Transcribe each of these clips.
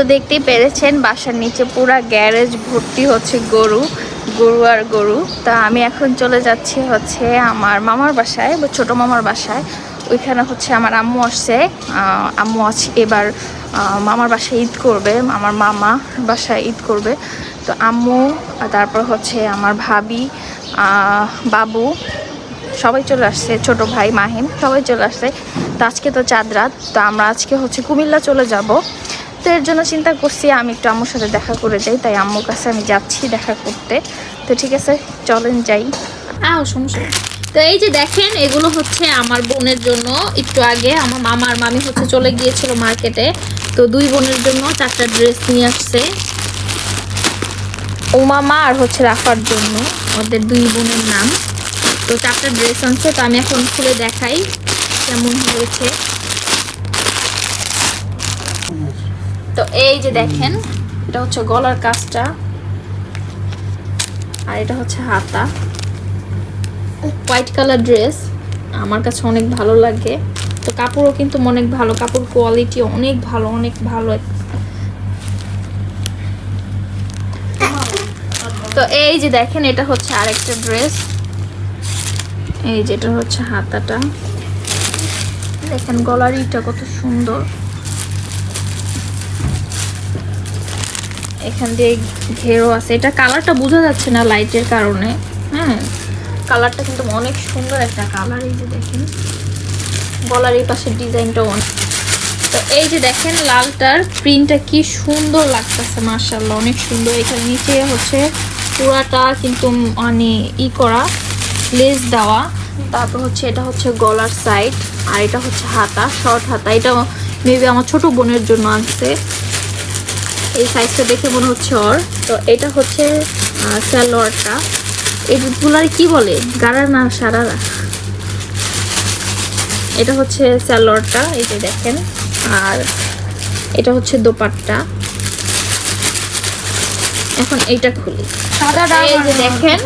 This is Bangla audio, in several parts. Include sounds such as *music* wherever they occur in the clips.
তো দেখতেই পেরেছেন, বাসার নিচে পুরা গ্যারেজ ভর্তি হচ্ছে গরু গরু আর গরু। তা আমি এখন চলে যাচ্ছি হচ্ছে আমার মামার বাসায়, বা ছোটো মামার বাসায়। ওইখানে হচ্ছে আমার আম্মু আসছে। আম্মু আছে এবার মামার বাসায় ঈদ করবে আমার মামা বাসায় ঈদ করবে। তো আম্মু তারপর হচ্ছে আমার ভাবি বাবু, সবাই চলে আসছে, ছোট ভাই, মাহিম, সবাই চলে আসছে। তো আজকে তো চাঁদ রাত, তো আমরা আজকে হচ্ছে কুমিল্লা চলে যাব। তো এর জন্য চিন্তা করছি, আমি একটু আম্মুর সাথে দেখা করে যাই। তাই আম্মুর কাছে আমি যাচ্ছি দেখা করতে। তো ঠিক আছে, চলেন যাই। তো এই যে দেখেন, এগুলো হচ্ছে আমার বোনের জন্য। একটু আগে আমার মামা আর মামি হচ্ছে চলে গিয়েছিল মার্কেটে। তো দুই বোনের জন্য চারটা ড্রেস নিয়ে আসছে। ও মামা আর হচ্ছে রাখার জন্য। ওদের দুই বোনের নাম। তো চারটা ড্রেস আনছে, তো আমি এখন খুলে দেখাই কেমন হয়েছে। তো এই যে দেখেন, এটা হচ্ছে গলার কাজটা, আর এটা হচ্ছে হাতা। হোয়াইট কালার ড্রেস আমার কাছে অনেক ভালো লাগে। তো কাপড়ও কিন্তু অনেক ভালো, কাপড় কোয়ালিটি অনেক ভালো অনেক ভালো। তো এই যে দেখেন, এটা হচ্ছে আরেকটা ড্রেস এই যেটা হচ্ছে হাতাটা। দেখেন গলার ইটা কত সুন্দর। এখান দিয়ে ঘেরো আছে। এটা কালারটা বোঝা যাচ্ছে না লাইটের কারণে। হ্যাঁ কালারটা কিন্তু অনেক সুন্দর একটা কালার এই যে দেখেন। গলার এই পাশের ডিজাইনটা অনেক তো এই যে দেখেন লালটার প্রিন্টটা কি সুন্দর লাগতেছে মার্শাল্লাহ অনেক সুন্দর। এখানে নিচে হচ্ছে পুরাটা কিন্তু মানে ই করা লেস দেওয়া। তারপর হচ্ছে এটা হচ্ছে গলার সাইড আর এটা হচ্ছে হাতা শর্ট হাতা। এটা মেবি আমার ছোট বোনের জন্য আনছে। এই সাইজটা দেখে মনে হচ্ছে ওর। তো এটা হচ্ছে স্যালোয়ারটা এগুলার কি বলে? গাড়া না সারারা? এটা হচ্ছে স্যালোয়ারটা এই যে দেখেন। আর এটা হচ্ছে দোপাট্টা। এখন এইটা খুলি। এই যে দেখেন।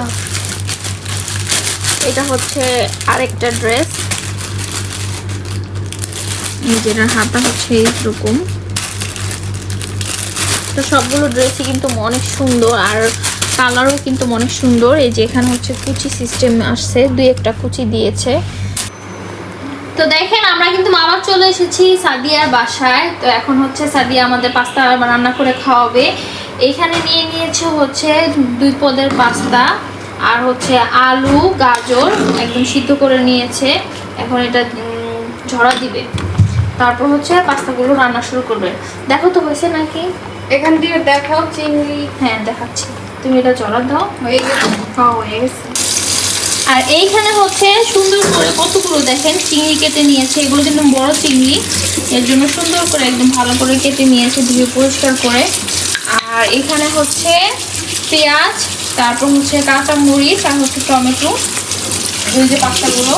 এটা হচ্ছে আরেকটা ড্রেস। এই যেটা হাতা হচ্ছে এইরকম। তো সবগুলো ড্রেসই কিন্তু অনেক সুন্দর আর কালারও কিন্তু অনেক সুন্দর। এই যে এখানে হচ্ছে কুচি সিস্টেম আসছে, দুই একটা কুচি দিয়েছে। তো দেখেন, আমরা কিন্তু আবার চলে এসেছি সাদিয়ার বাসায়। তো এখন হচ্ছে সাদিয়া আমাদের পাস্তা রান্না করে খাওয়াবে। এখানে নিয়ে নিয়েছে হচ্ছে দুই পদের পাস্তা আর হচ্ছে আলু, গাজর একদম সিদ্ধ করে নিয়েছে। এখন এটা ঝরা দিবে। তারপর হচ্ছে পাস্তাগুলো রান্না শুরু করবে। দেখো তো হয়েছে নাকি? এখান দিয়ে দেখাও চিংড়ি। হ্যাঁ দেখাচ্ছি। তুমি এটা জড়া দাও। হয়ে গেছে হ্যাঁ হয়ে গেছে। আর এইখানে হচ্ছে সুন্দর করে কতগুলো দেখেন চিংড়ি কেটে নিয়েছে। এগুলো কিন্তু বড় চিংড়ি। এর জন্য সুন্দর করে একদম ভালো করে কেটে নিয়েছে ধুয়ে পরিষ্কার করে। আর এখানে হচ্ছে পেঁয়াজ, তারপর হচ্ছে কাঁচা মরিচ আর হচ্ছে টমেটো। এই যে পাস্তাগুলো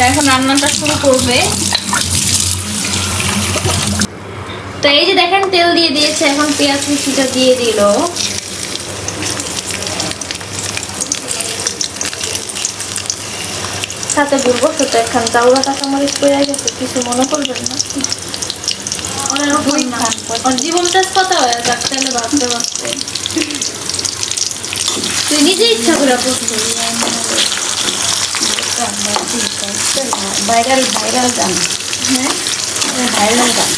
তা এখন রান্নাটা শুরু করবে। তো এই যে দেখেন তেল দিয়ে দিয়েছে এখন পেঁয়াজ কুচিটা দিয়ে দিল। সাথে বলব সেটা এখন চাউলা কাঁচামরিচ পড়ে গেছে কিছু মনে করবেন না। জীবনটা কত হয়ে যাক তাহলে ভাবতে ভাবতে। *laughs* তুই নিজে ইচ্ছা করে ভাইরাল ভাইরাল গান হ্যাঁ ভাইরাল গান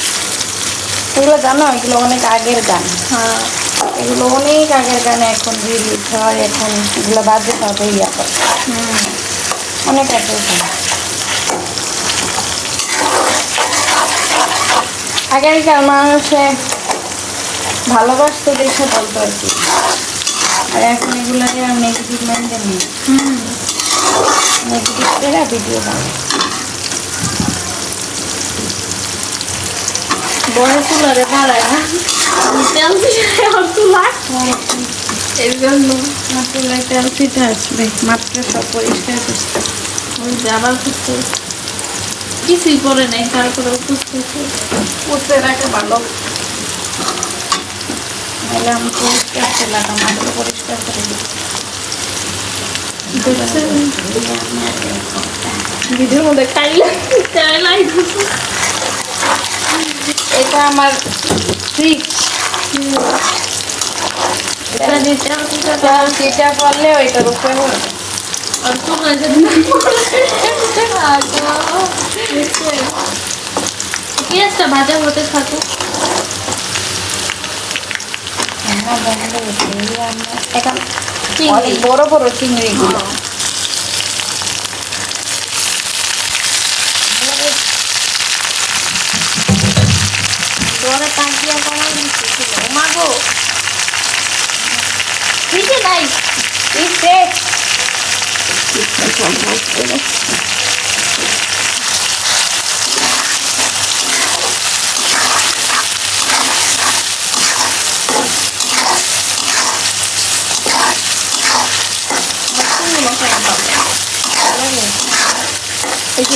এগুলো জানো এগুলো অনেক আগের গান হ্যাঁ এগুলো অনেক আগের গানে এখন রিলিজ হয় এখন এগুলো বাজে পাবে ইয়া করে অনেক আগের গান আগেরকার মানুষে ভালোবাসতে দেখে বলতো আর কি আর এখন এগুলো যে নেগেটিভ মাইন্ডে নেই নেগেটিভ করে ভিডিও বানায় বড় তুলারে বাড়ায় না। তেল দিয়ে ওর তুলা। এর জন্য। মাত্র একটা আলসিটা আসবে। মাত্র সব পরিষ্কার করতে। ওই যে আবার খুঁজতে কিছুই করে নাই তারপরে করতে রাখে ভালো? নাহলে আমি পরিষ্কার করলাম পরিষ্কার করে দিই ভিডিওর মধ্যে এটা আমার এটা পারলে ওইটার উপরে পেঁয়াজটা ভাজা হতে থাকুক রান্না। এখন চিংড়ি। বড় বড় চিংড়িগুলো দরে তাকিয়া করা মাগো নিচে নাই ইসে এই যে।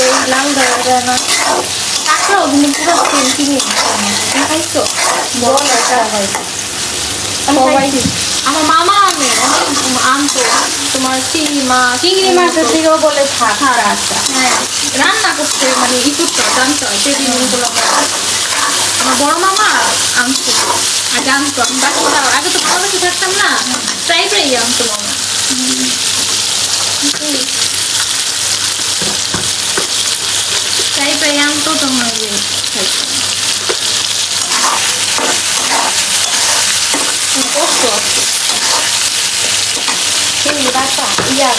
এই লাল দেওয়া না। কাঁকড়াও কিন্তু পুরো সেম কিনে খাইছো? এটা হয়। সবাই আমার মামা আনে অনেক আনতো তোমার চিংড়ি মাছ চিংড়ি মাছের দিকেও বলে থাক। আচ্ছা। হ্যাঁ রান্না করতে মানে ই করতে জানতে সেই জিনিসগুলো আমার বড় মামা আনতো। আর জানতো আমি বাচ্চা আগে তো বাংলাদেশে থাকতাম না। প্রায় প্রায় আনতো মামা প্রায়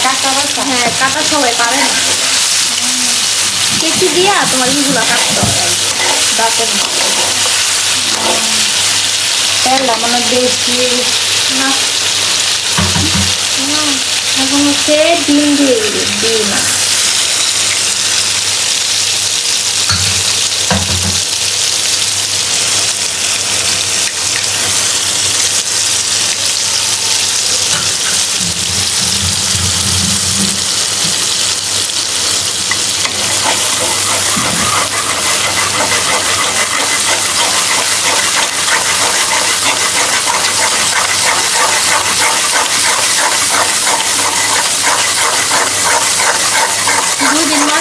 কাঁচা বাচ্চা হ্যাঁ কাটা সবাই পারে না কেচি দিয়া তোমার ইগুলা কাটতে। দাঁতের তেল মানে বেশি না, এখন হচ্ছে ডিম দিয়ে দিবি ডিম আর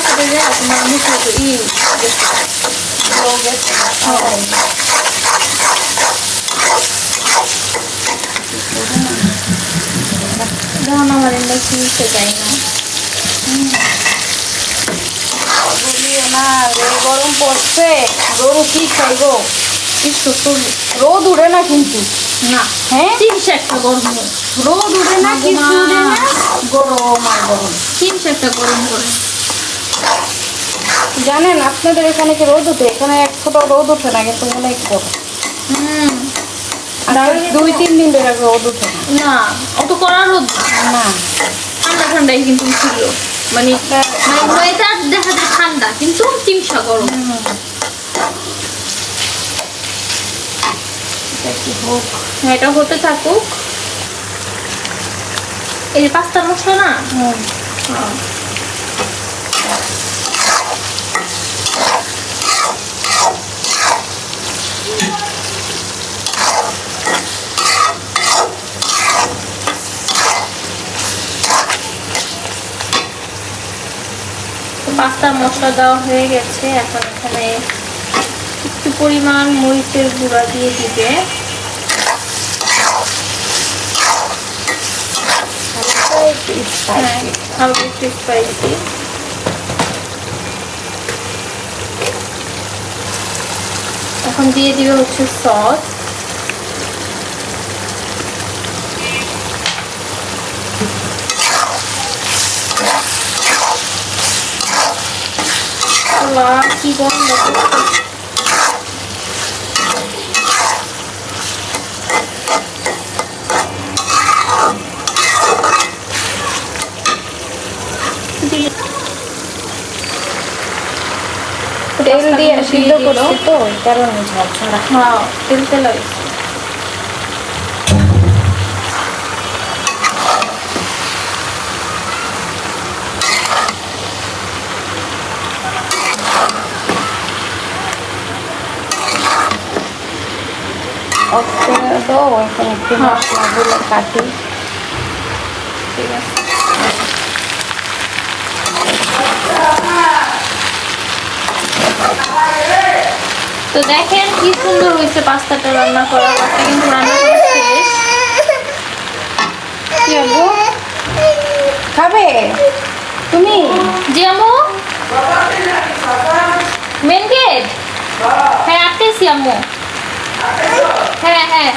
হয়ে যায় তোমার মুখে তো ই যখন আমার ইন্ডাস্ট্রি নিতে যাই না বলিও না রে গরম পড়ছে গরু কি খাইবো কিছু রোদ উড়ে না কিন্তু। না হ্যাঁ? তিনশো একটা গরম রোদ উড়ে না কিছু না গরম আর গরম। তিনশো একটা গরম করে জানেন আপনাদের এখানে কি রোদ ওঠে এখানে এক ফোঁটা রোদ ওঠে না কিন্তু মনে হয় গরম হুম দুই তিন দিন ধরে রোদ ওঠে না। অত করা রোদ না। ঠান্ডা ঠান্ডাই কিন্তু ছিল মানে মানে ওয়েদার দেখা যায় ঠান্ডা কিন্তু চিমসা গরম। এটা হ্যাঁ, এটা হতে থাকুক। এই যে পাস্তার মশলা না? হুম। হ্যাঁ। তো মশলা দেওয়া হয়ে গেছে। এখন এখানে একটু পরিমাণ মরিচের গুঁড়া দিয়ে দিবে। হ্যাঁ এখন দিয়ে দিবে হচ্ছে সস আল্লাহ, কি গন্ধ দিয়ে তেল দিয়ে পাস্তাগুলো সিদ্ধ দিয়ে দিলো। করছি তো এই কারণে ঝাল ছাড়া হ্যাঁ তেল তেল তো দেখেন কি সুন্দর হয়েছে পাস্তাটা রান্না করা পাস্তা কিন্তু রান্না খাবে? তুমি? জিয়ামু মেন গেট হ্যাঁ আটকেছি আম্মু। হ্যাঁ হ্যাঁ।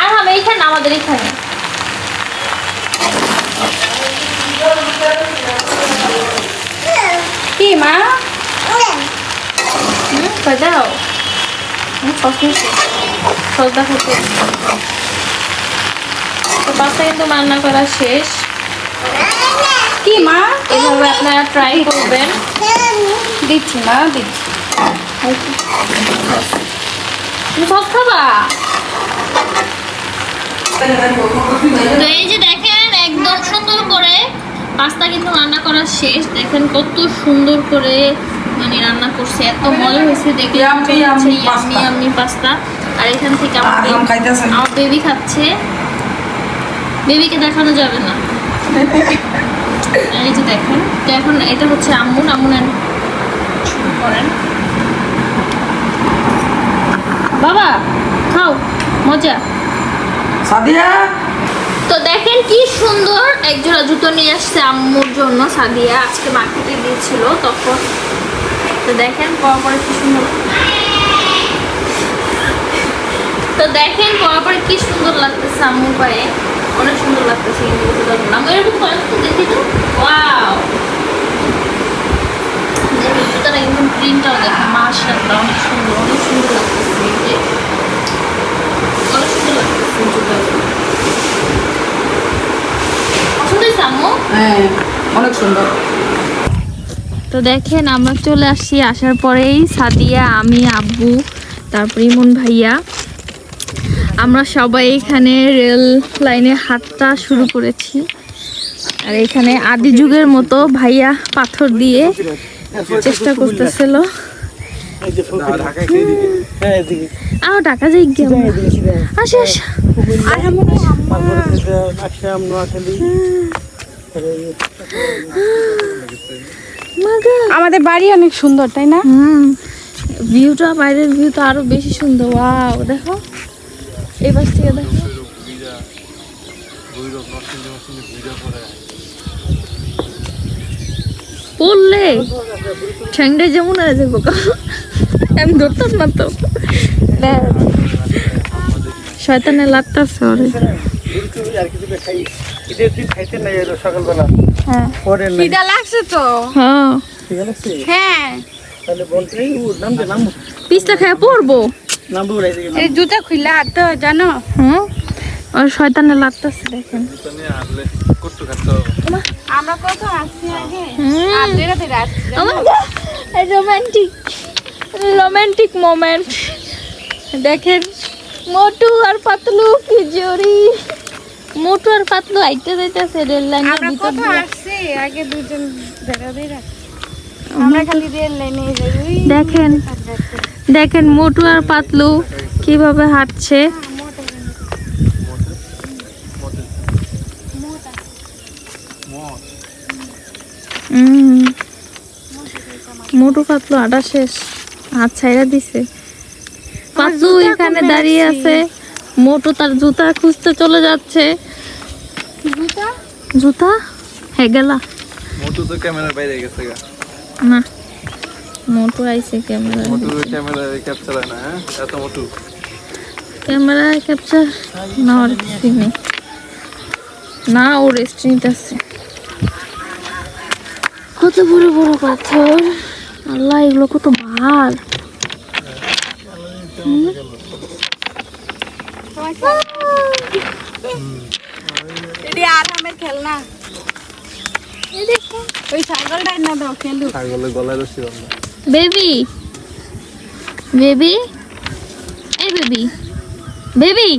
আর হবে এইখানে আমাদের এখানে কি মা? দাও সস দেখো তো। পাস্তা কিন্তু রান্না করা শেষ। কি মা? এভাবে আপনারা ট্রাই করবেন। দিচ্ছি মা দিচ্ছি। সস খাবা? তো এই যে দেখেন একদম সুন্দর করে পাস্তা কিন্তু রান্না করা শেষ। দেখেন কত সুন্দর করে মানে রান্না করছে এত মজা হয়েছে দেখে। Yummy, yummy yummy pasta. আর এখান থেকে আমার বেবি খাচ্ছে। বেবিকে দেখানো যাবে না। এই যে দেখেন তো এখন এটা হচ্ছে আম্মুন আম্মুন করেন। বাবা খাও মজা। সাদিয়া? তো দেখেন কি সুন্দর একজোড়া জুতো নিয়ে আসছে আম্মুর জন্য সাদিয়া। আজকে মার্কেটে গিয়েছিল তখন। তো দেখেন পরে পরে কি সুন্দর। তো দেখেন পরে পরে কি সুন্দর লাগতেছে আম্মুর পায়ে। অনেক সুন্দর লাগতেছে কিন্তু বলতে পারব এরকম দেখি তো। ওয়াও একদম প্রিন্টটাও অনেক সুন্দর অনেক সুন্দর লাগতেছে। যে অনেক সুন্দর লাগতেছে পছন্দ হয়েছে আম্মু? হ্যাঁ অনেক সুন্দর। তো দেখেন আমরা চলে আসছি। আসার পরেই সাদিয়া আমি আব্বু তারপর ইমন ভাইয়া। আমরা সবাই এখানে রেল লাইনে হাঁটা শুরু করেছি। আর এখানে আদি যুগের মতো ভাইয়া পাথর দিয়ে চেষ্টা করতেছিল। আও টাকা যাই আসে আসে। আমাদের বাড়ি অনেক সুন্দর তাই না? ভিউটা বাইরের ভিউ তো আরও বেশি সুন্দর। ওয়াও দেখো। এই পাশ থেকে দেখো। পড়লে ঠ্যাংটা যেমন আছে বোকা আমি ধরতাম না তো। শয়তানে লাগতাছে ওরে। সকালবেলা হ্যাঁ পরে খিদা লাগছে তো? হ্যাঁ। হ্যাঁ। তাহলে বলতে নামতে নাম। পিসটা খেয়ে পড়ব? এই জুতা খুললে হাঁটতে হয়, জানো? হুম? ওর শয়তানে লাগতাছে দেখেন। আমরা কত আসছি আগে? হুম। আর ধীরে ধীরে আসছি রোমান্টিক রোমান্টিক মোমেন্ট দেখেন মোটু আর পাতলু কি জোরি মোটু আর পাতলু আইতে যাইতেছে রেল লাইনের আমরা ভিতর কত দিয়ে। আসছি? আগে দুজন আমরা খালি রেল লাইনে যাই। দেখেন দেখেন মোটু আর পাতলু কীভাবে হাঁটছে। মোটু পাতলু আটা শেষ। হাত ছাইরা দিছে। পাতলু এখানে দাঁড়িয়ে আছে। মোটু তার জুতা খুঁজতে চলে যাচ্ছে। জুতা? জুতা? হ্যাঁ গেলা। মোটু তো ক্যামেরার বাইরে গেছে গা। না। মোটু আইছে ক্যামেরা মোটু ক্যামেরা ক্যাপচার হয় না হ্যাঁ? এত মোটু। ক্যামেরা ক্যাপচার না নেই না ও রেস্ট নিতেছে। কত বড় বড় পাথর। আল্লাহ এগুলো কত ভার। খেলনা। ওই না দাও খেলু। ছাগলের গলায় রসি বেবি। বেবি? এই বেবি। বেবি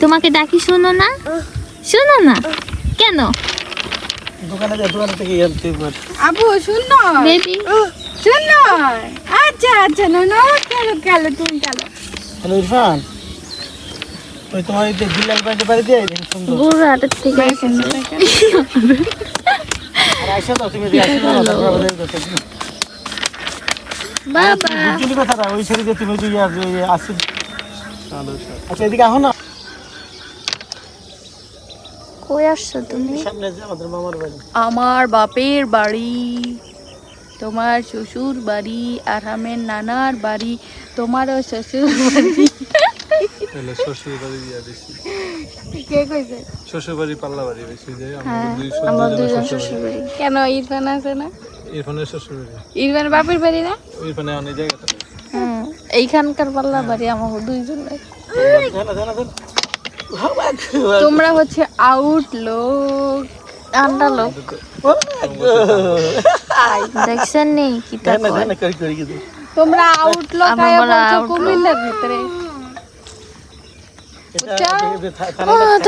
তোমাকে ডাকি শোনো না? শোনো না? কেন? দোকানে যা দোকান থেকে আনতে পার। আবু শুনো বেবি শুনো আচ্ছা আচ্ছা না না খেলো তুমি হ্যালো ইরফান। ওই তোমার এই যে বিল্লাল বাড়িতে দিয়ে দেখি সুন্দর। গরুর হাটের থেকে এসেছে আর আইসা তো তুমি যে আইসা না তারপর আমাদের দেখো বাবা। বুঝলি কথাটা ওই সাইডে যে তুমি যে ইয়া ইয়ে আসছে আচ্ছা এদিকে আহো না। কই আসছো তুমি? সামনে যে আমাদের মামার বাড়ি। আমার বাপের বাড়ি। তোমার শ্বশুর বাড়ি আর আমের নানার বাড়ি তোমারও শ্বশুর বাড়ি। তাহলে শ্বশুর বাড়ি দিয়া বেশি কে কইছে? শ্বশুর বাড়ি পাল্লা বাড়ি বেশি যে হ্যাঁ আমার শ্বশুর বাড়ি। কেন ইরফান আছে না? ইরফানের শ্বশুর বাড়ি। ইরফান বাপের বাড়ি না? ইরফানে অনেক জায়গাটা এইখানকার পাল্লা বাড়ি আমার দুইজনের। জানা জানা জানা তোমরা হচ্ছে আউট লোক আন্ডা লোক। দেখছেন নি কি তোমরা আউট লোক আয়া বলছো। কুমিল্লার ভিতরে। এটা বুঝছ? যে থা- থানাটা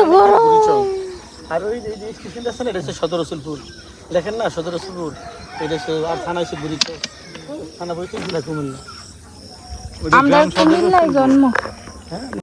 পরিচয়। আর ওই যে- যে স্টেশনটা আছে না এটা হচ্ছে সদর রসুলপুর। দেখেন না সদর রসুলপুর। এটা হচ্ছে আর থানা হচ্ছে বুড়িচ থানা বলছে জেলা কুমিল্লা। আমরা কুমিল্লায় জন্ম।